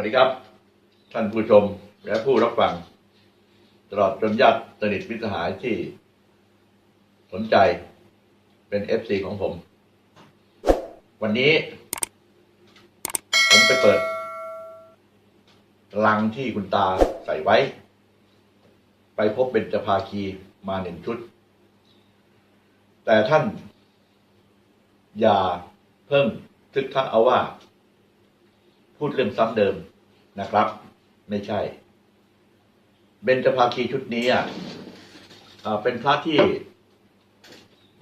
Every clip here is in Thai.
วัสดีครับ ท่านผู้ชมและผู้รับฟัง ตลอดจนญาติสนิทมิตรสหายที่สนใจเป็นเอฟซีของผม วันนี้ ผมไปเปิดลังที่คุณตาใส่ไว้ ไปพบเป็นจภาคีมาหนึ่งชุด แต่ท่าน อย่าเพิ่งทึกทักเอาว่า พูดเรื่องซ้ำเดิม นะครับ ไม่ใช่ เบญจภาคีชุดนี้อะเป็นพระที่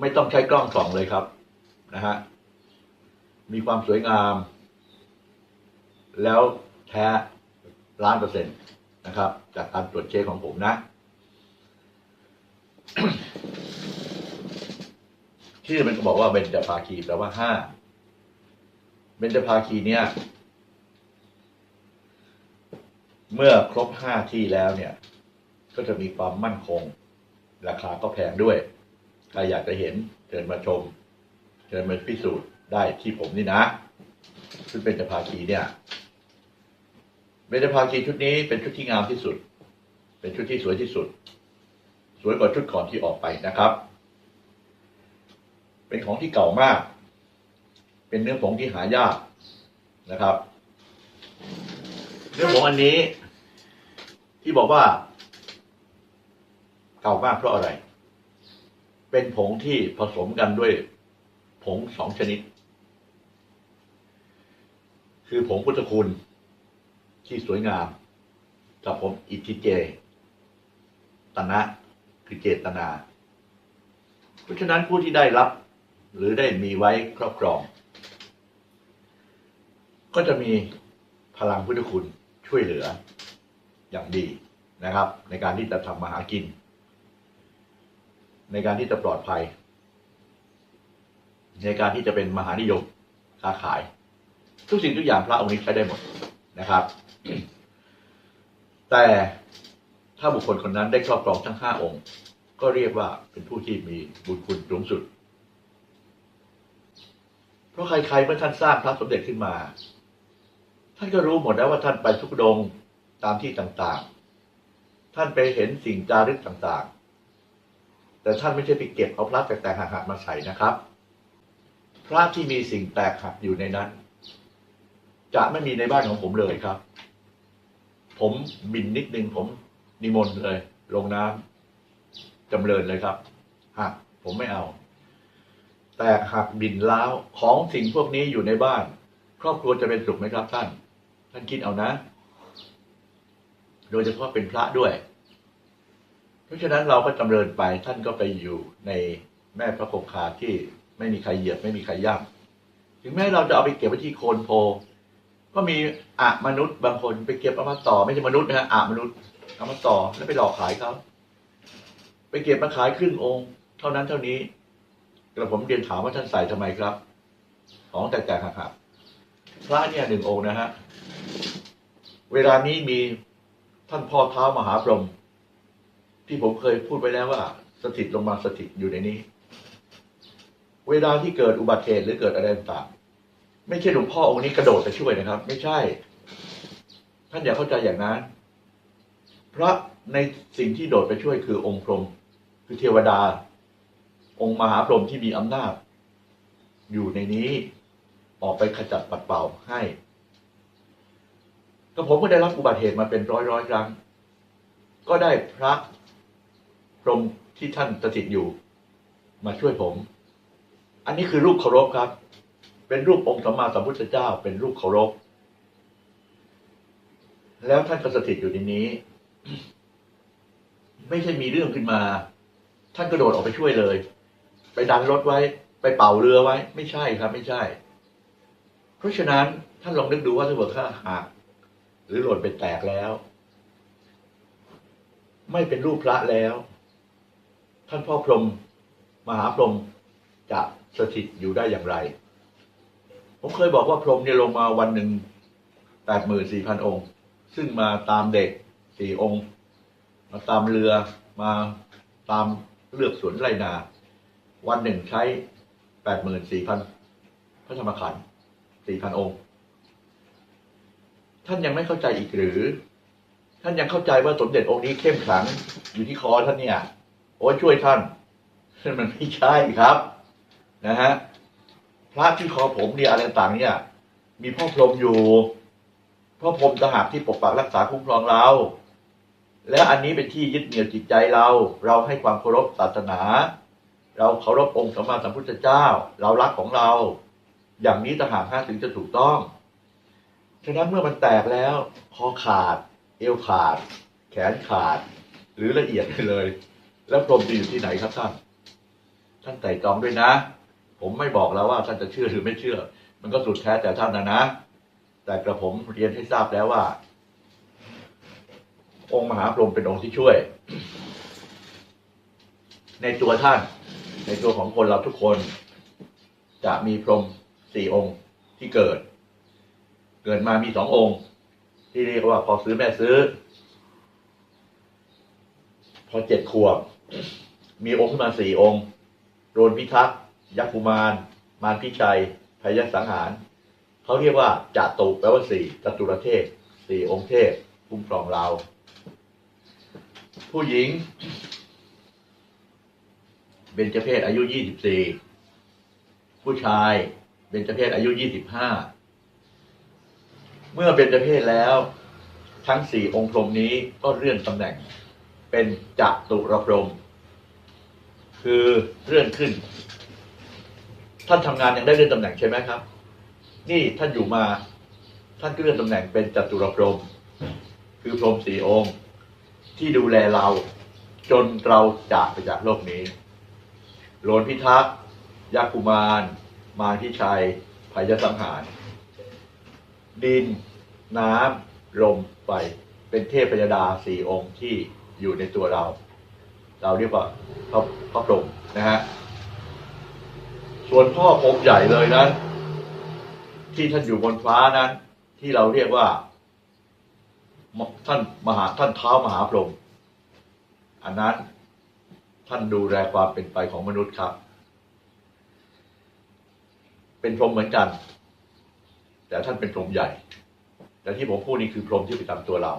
ไม่ต้องใช้กล้องส่องเลยครับนะฮะมีความสวยงาม แล้วแท้ล้านเปอร์เซ็นต์นะครับ จากการตรวจเช็คของผมนะ ชื่อมันก็บอกว่าเบญจภาคีแปลว่าห้าเบญจภาคีเนี่ย เมื่อครบห้าที่แล้วเนี่ย ก็จะมีความมั่นคง ราคาก็แพงด้วย ใครอยากจะเห็นเชิญมาชมเชิญมาพิสูจน์ได้ที่ผมนี่นะชุดเบญจภาคีเนี่ยเบญจภาคีชุดนี้เป็นชุดที่งามที่สุด เป็นชุดที่สวยที่สุด สวยกว่าชุดก่อนที่ออกไปนะครับ เป็นของที่เก่ามาก เป็นเนื้อผงที่หายากนะครับ เนื้อผงอันนี้ ที่บอกว่า เก่ามากเพราะอะไร เป็นผงที่ผสมกันด้วย ผงสองชนิด คือผงพุทธคุณ ที่สวยงาม กับผมอิทธิเจ ตนะ คือเจตนา เพราะฉะนั้นผู้ที่ได้รับ หรือได้มีไว้ครอบครอง ก็จะมีพลังพุทธคุณช่วยเหลือ อย่างดีนะครับ ในการที่จะทำมาหากิน ในการที่จะปลอดภัย ในการที่จะเป็นมหานิยมค้าขาย ทุกสิ่งทุกอย่างพระองค์นี้ใช้ได้หมดนะครับ แต่ถ้าบุคคลคนนั้นได้ครอบครองทั้งห้าองค์ ก็เรียกว่าเป็นผู้ที่มีบุญคุณสูงสุด เพราะใครๆเมื่อท่านสร้างพระสมเด็จขึ้นมา ท่านก็รู้หมดแล้วว่าท่านไปทุกดง ตามที่ต่างๆ ท่านไปเห็นสิ่งจารึกต่างๆ แต่ท่านไม่ใช่ไปเก็บเอาพระแตกๆหักๆมาใส่นะครับ พระที่มีสิ่งแตกหักอยู่ในนั้น จะไม่มีในบ้านของผมเลยครับ ผมบินนิดนึงผมนิมนต์เลย ลงน้ำจำเริญเลยครับหักผมไม่เอา แตกหักบินล้าวของสิ่งพวกนี้อยู่ในบ้าน ครอบครัวจะเป็นสุขไหมครับท่าน ท่านคิดเอานะ โดยเฉพาะเป็นพระด้วย เพราะฉะนั้นเราก็จำเริญไปท่านก็ไปอยู่ในแม่พระคงคาที่ไม่มีใครเหยียบไม่มีใครย่ำถึงแม้เราจะเอาไปเก็บไว้ที่โคนโพ ก็มีอะมนุษย์บางคนไปเก็บเอามาต่อ ไม่ใช่มนุษย์นะฮะอะมนุษย์เอามาต่อแล้วไปหลอกขายเขาไปเก็บมาขายครึ่งองค์ เท่านั้นเท่านี้กระผมเรียนถามว่าท่านใส่ทำไมครับ ของแตกๆหักๆพระเนี่ยหนึ่งองค์นะฮะ เวลานี้มี ท่านพ่อเท้ามหาพรหมที่ผมเคยพูดไว้แล้วว่า สถิตลงมาสถิตอยู่ในนี้ เวลาที่เกิดอุบัติเหตุหรือเกิดอะไรต่างไม่ใช่หลวงพ่อองค์นี้กระโดดไปช่วยนะครับ ไม่ใช่ ท่านอย่าเข้าใจอย่างนั้นพระในสิ่งที่โดดไปช่วยคือองค์พรหมคือเทวดา องค์มหาพรหมที่มีอำนาจ อยู่ในนี้ออกไปขจัดปัดเป่าให้ ก็ผมก็ได้รับอุบัติเหตุมาเป็นร้อยร้อยครั้ง ก็ได้พระพรหมที่ท่านสถิตอยู่ มาช่วยผม อันนี้คือรูปเคารพครับ เป็นรูปองค์สัมมาสัมพุทธเจ้า เป็นรูปเคารพ แล้วท่านก็สถิตอยู่ในนี้ ไม่ใช่มีเรื่องขึ้นมา ท่านกระโดดออกไปช่วยเลย ไปดันรถไว้ ไปเป่าเรือไว้ ไม่ใช่ครับ ไม่ใช่ เพราะฉะนั้นท่านลองนึกดูว่าถ้าเกิดข้าหัก หรือหล่นไปแตกแล้ว ไม่เป็นรูปพระแล้ว ท่านพ่อพรหมมหาพรหมจะสถิตอยู่ได้อย่างไร ผมเคยบอกว่าพรหมเนี่ยลงมาวันหนึ่งแปดหมื่นสี่พันองค์ ซึ่งมาตามเด็กสี่องค์ มาตามเรือมาตามเลือกสวนไรนา วันหนึ่งใช้แปดหมื่นสี่พันพระธรรมขันธ์สี่พันองค์ ท่านยังไม่เข้าใจอีกหรือ ท่านยังเข้าใจว่าสมเด็จองค์นี้เข้มขลังอยู่ที่คอท่านเนี่ย โอ้ช่วยท่านมันไม่ใช่ครับนะฮะพระที่คอผมเนี่ยอะไรต่างเนี่ย มีพ่อพรหมอยู่พ่อพรหมต่างหากที่ปกปักรักษาคุ้มครองเรา และอันนี้เป็นที่ยึดเหนี่ยวจิตใจเรา เราให้ความเคารพศาสนา เราเคารพองค์สมมาสัมพุทธเจ้า เรารักของเรา อย่างนี้ต่างหาถึงจะถูกต้อง ฉะนั้นเมื่อมันแตกแล้วคอขาด เอวขาด แขนขาด หรือละเอียดไปเลย แล้วพรมจะอยู่ที่ไหนครับท่าน ท่านไต่ตองด้วยนะ ผมไม่บอกแล้วว่าท่านจะเชื่อหรือไม่เชื่อ มันก็สุดแท้แต่ท่านนะนะ แต่กระผมเรียนให้ทราบแล้วว่า องค์มหาพรหมเป็นองค์ที่ช่วย ในตัวท่าน ในตัวของคนเราทุกคน จะมีพรหมสี่องค์ที่เกิด เกิดมามีสององค์ ที่เรียกว่าพอซื้อแม่ซื้อ พอเจ็ดขวบ มีองค์ขึ้นมาสี่องค์ โรนพิทักษ์ยักษ์กุมารมารพิชัยพยัคสังหาร เขาเรียกว่าจาตุแปลว่าสี่จตุรเทพสี่องค์เทพคุ้มครองเรา ผู้หญิงเบญจเพศอายุยี่สิบสี่ผู้ชายเบญจเพศอายุยี่สิบห้า เมื่อเบญจเพศแล้ว ทั้งสี่องค์พรหมนี้ก็เลื่อนตำแหน่ง เป็นจัตุรพรหมคือเลื่อนขึ้น ท่านทำงานยังได้เลื่อนตำแหน่งใช่ไหมครับ นี่ท่านอยู่มา ท่านก็เลื่อนตำแหน่งเป็นจัตุรพรหมคือพรหมสี่องค์ ที่ดูแลเรา จนเราจากไปจากโลกนี้โลนพิทักษ์ยักษ์กุมาร มารพิชัยพยสังหาร ดิน น้ำ ลม ไฟ เป็นเทพยดาสี่องค์ที่อยู่ในตัวเรา เราเรียกว่าพระพระพรหมนะฮะ ส่วนพ่อองค์ใหญ่เลยนั้น ที่ท่านอยู่บนฟ้านั้น ที่เราเรียกว่า ท่านมหาท่านเท้ามหาพรหมอันนั้นท่านดูแลความเป็นไปของมนุษย์ครับ เป็นพรหมเหมือนกัน แต่ท่านเป็นพรหมใหญ่ แต่ที่ผมพูดนี่คือพรหมที่ไประจำตัวเรา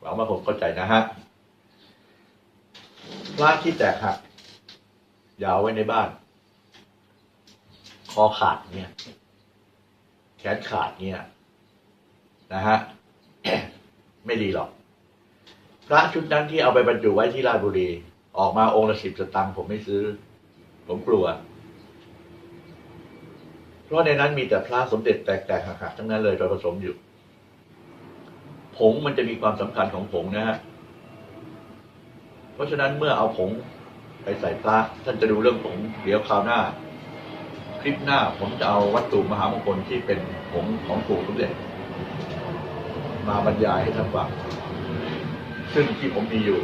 หวังว่าผมเข้าใจนะฮะพระที่แตกหักยาวไว้ในบ้าน คอขาดเนี่ย แขนขาดเนี่ย นะฮะไม่ดีหรอก พระชุดนั้นที่เอาไปบรรจุไว้ที่ราชบุรี ออกมาองค์ละสิบสตังค์ผมไม่ซื้อ ผมกลัว เพราะในนั้นมีแต่พระสมเด็จแตกๆหักๆทั้งนั้นเลยโดยผสมอยู่ ผงมันจะมีความสำคัญของผงนะฮะ เพราะฉะนั้นเมื่อเอาผงไปใส่พระท่านจะดูเรื่องผงเดี๋ยวคราวหน้า คลิปหน้าผมจะเอาวัตถุมหามงคลที่เป็นผงของปู่สมเด็จมาบรรยายให้ท่านฟังซึ่งที่ผมมีอยู่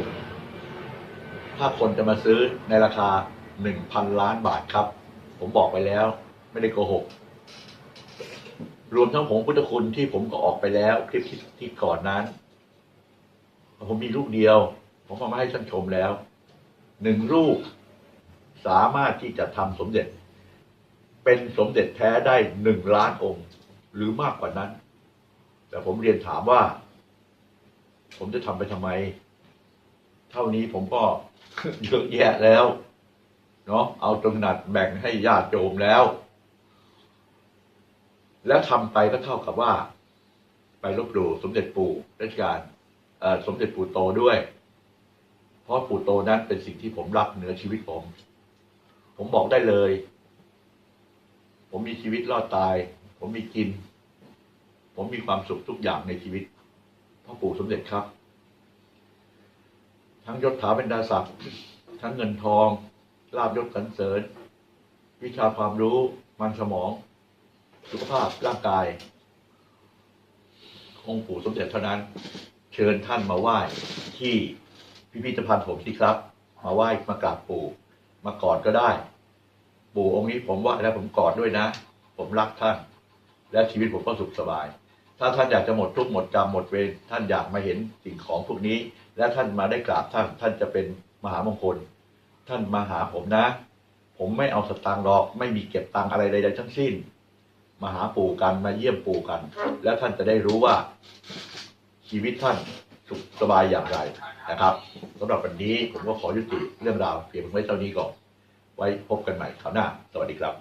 ถ้าคนจะมาซื้อในราคาหนึ่งพันล้านบาทครับ ผมบอกไปแล้ว ไม่ได้โกหก รวมทั้งผงพุทธคุณที่ผมก็ออกไปแล้ว คลิปที่ทก่อนนั้น ผมมีรูปเดียว ผมเอามาให้ท่านชมแล้ว หนึ่งรูปสามารถที่จะทำสมเด็จ เป็นสมเด็จแท้ได้หนึ่งล้านองค์ หรือมากกว่านั้น แต่ผมเรียนถามว่า ผมจะทำไปทำไม เท่านี้ผมก็เยอะแยะแล้วเนาะเอาจนขนาดแบ่งให้ญาติโยมแล้ว แล้วทำไปก็เท่ากับว่า ไปลบหลู่สมเด็จปู่รัชกาลเอ่อสมเด็จปู่โตด้วย เพราะปู่โตนั้นเป็นสิ่งที่ผมรักเหนือชีวิตผม ผมบอกได้เลย ผมมีชีวิตรอดตาย ผมมีกิน ผมมีความสุขทุกอย่างในชีวิตพ่อปู่สมเด็จครับ ทั้งยศถาบรรดาศักดิ์ทั้งเงินทองลาบยศสรรเสริญ วิชาความรู้มันสมอง สุขภาพร่างกาย องค์ปู่สมเด็จเท่านั้น เชิญท่านมาไหว้ที่พิพิธภัณฑ์ผมสิครับ มาไหว้มากราบปู่ มากอดก็ได้ ปู่องค์นี้ผมไหว่าแล้วผมกอดด้วยนะ ผมรักท่าน และชีวิตผมก็สุขสบาย ถ้าท่านอยากจะหมดทุกข์หมดกรรมหมดเวรท่านอยากมาเห็นสิ่งของพวกนี้ และท่านมาได้กราบท่าน ท่านจะเป็นมหามงคล ท่านมาหาผมนะ ผมไม่เอาสตางค์หรอก ไม่มีเก็บตังค์อะไรใดๆทั้งสิ้น มาหาปู่กันมาเยี่ยมปู่กัน แล้วท่านจะได้รู้ว่าชีวิตท่านสุขสบายอย่างไรนะครับสำหรับวันนี้ผมก็ขอยุติเรื่องราวเพียงไว้เท่านี้ก่อน ไว้พบกันใหม่คราวหน้า สวัสดีครับ